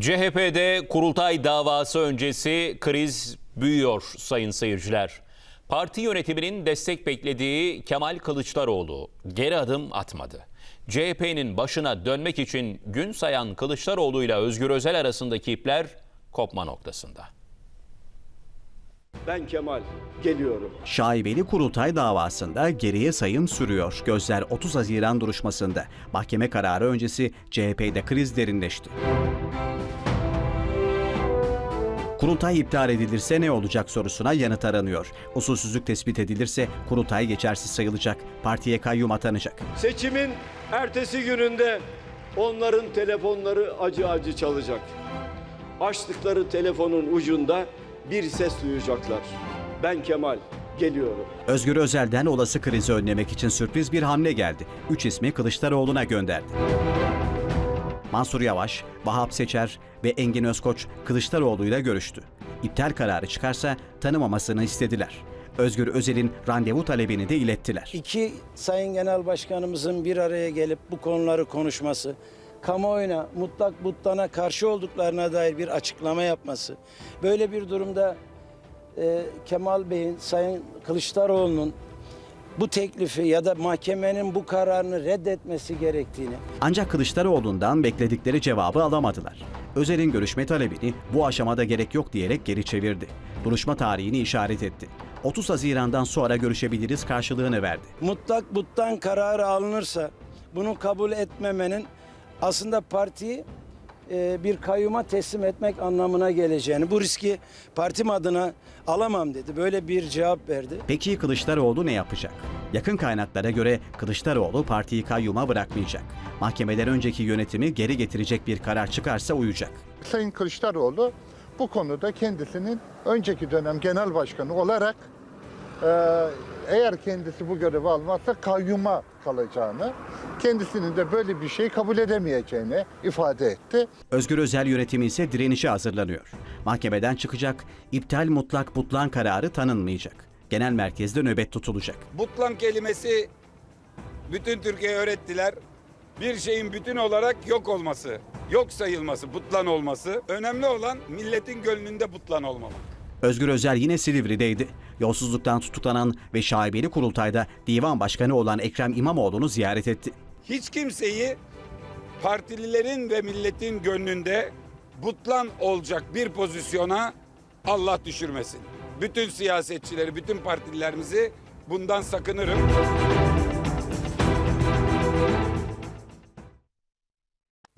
CHP'de kurultay davası öncesi kriz büyüyor sayın seyirciler. Parti yönetiminin destek beklediği Kemal Kılıçdaroğlu geri adım atmadı. CHP'nin başına dönmek için gün sayan Kılıçdaroğlu ile Özgür Özel arasındaki ipler kopma noktasında. Ben Kemal geliyorum. Şaibeli kurultay davasında geriye sayım sürüyor. Gözler 30 Haziran duruşmasında. Mahkeme kararı öncesi CHP'de kriz derinleşti. Kurultay iptal edilirse ne olacak sorusuna yanıt aranıyor. Usulsüzlük tespit edilirse kurultay geçersiz sayılacak. Partiye kayyum atanacak. Seçimin ertesi gününde onların telefonları acı acı çalacak. Açtıkları telefonun ucunda bir ses duyacaklar. Ben Kemal geliyorum. Özgür Özel'den olası krizi önlemek için sürpriz bir hamle geldi. Üç ismi Kılıçdaroğlu'na gönderdi. Mansur Yavaş, Vahap Seçer ve Engin Özkoç Kılıçdaroğlu'yla görüştü. İptal kararı çıkarsa tanımamasını istediler. Özgür Özel'in randevu talebini de ilettiler. İki Sayın Genel Başkanımızın bir araya gelip bu konuları konuşması, kamuoyuna mutlak butlana karşı olduklarına dair bir açıklama yapması, böyle bir durumda e, Kemal Bey'in, Sayın Kılıçdaroğlu'nun bu teklifi ya da mahkemenin bu kararını reddetmesi gerektiğini Ancak Kılıçdaroğlu'ndan bekledikleri cevabı alamadılar. Özel'in görüşme talebini bu aşamada gerek yok diyerek geri çevirdi. Duruşma tarihini işaret etti. 30 Haziran'dan sonra görüşebiliriz karşılığını verdi. mutlak buttan kararı alınırsa bunu kabul etmemenin aslında partiyi e, bir kayyuma teslim etmek anlamına geleceğini, bu riski partim adına alamam dedi. Böyle bir cevap verdi. Peki Kılıçdaroğlu ne yapacak? Yakın kaynaklara göre Kılıçdaroğlu partiyi kayyuma bırakmayacak. Mahkemeden önceki yönetimi geri getirecek bir karar çıkarsa uyacak. Sayın Kılıçdaroğlu bu konuda kendisinin önceki dönem genel başkanı olarak eğer kendisi bu görevi almazsa kayyuma kalacağını, kendisinin de böyle bir şey kabul edemeyeceğini ifade etti. Özgür Özel yönetimi ise direnişe hazırlanıyor. Mahkemeden çıkacak, iptal mutlak butlan kararı tanınmayacak. Genel merkezde nöbet tutulacak. Butlan kelimesi bütün Türkiye'ye öğrettiler. Bir şeyin bütün olarak yok olması, yok sayılması, butlan olması. Önemli olan milletin gönlünde butlan olmamak. Özgür Özel yine Silivri'deydi. Yolsuzluktan tutuklanan ve şaibeli kurultayda divan başkanı olan Ekrem İmamoğlu'nu ziyaret etti. Hiç kimseyi partililerin ve milletin gönlünde butlan olacak bir pozisyona Allah düşürmesin. Bütün siyasetçileri, bütün partililerimizi bundan sakınırım.